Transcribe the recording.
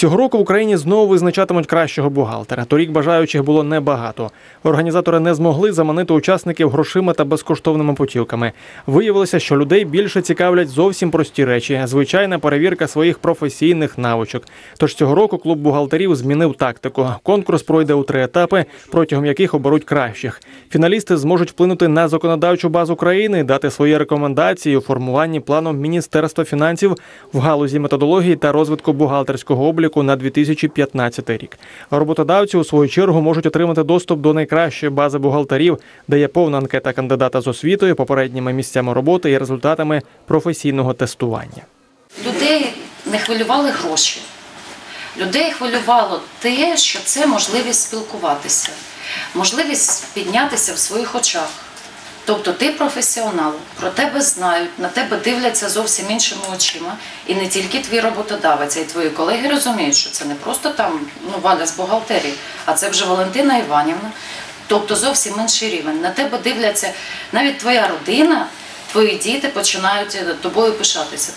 Цього року в Україні знову визначатимуть кращого бухгалтера. Торік бажаючих було небагато. Організатори не змогли заманити учасників грошима та безкоштовними путівками. Виявилося, що людей більше цікавлять зовсім прості речі звичайна перевірка своїх професійних навичок. Тож цього року клуб бухгалтерів змінив тактику. Конкурс пройде у три етапи, протягом яких оберуть кращих. Фіналісти зможуть вплинути на законодавчу базу країни, дати свої рекомендації у формуванні плану Міністерства фінансів в галузі методології та розвитку бухгалтерського обліку на 2015 рік. Роботодавці у свою чергу можуть отримати доступ до найкращої бази бухгалтерів, де є повна анкета кандидата з освітою, попередніми місцями роботи і результатами професійного тестування. Людей не хвилювали гроші. Людей хвилювало те, що це можливість спілкуватися, можливість піднятися в своїх очах. Тобто ти професіонал, про тебе знають, на тебе дивляться зовсім іншими очима. І не тільки твій роботодавець, а й твої колеги розуміють, що це не просто там ну, Валя з бухгалтерії, а це вже Валентина Іванівна. Тобто зовсім інший рівень. На тебе дивляться навіть твоя родина, твої діти починають тобою пишатися.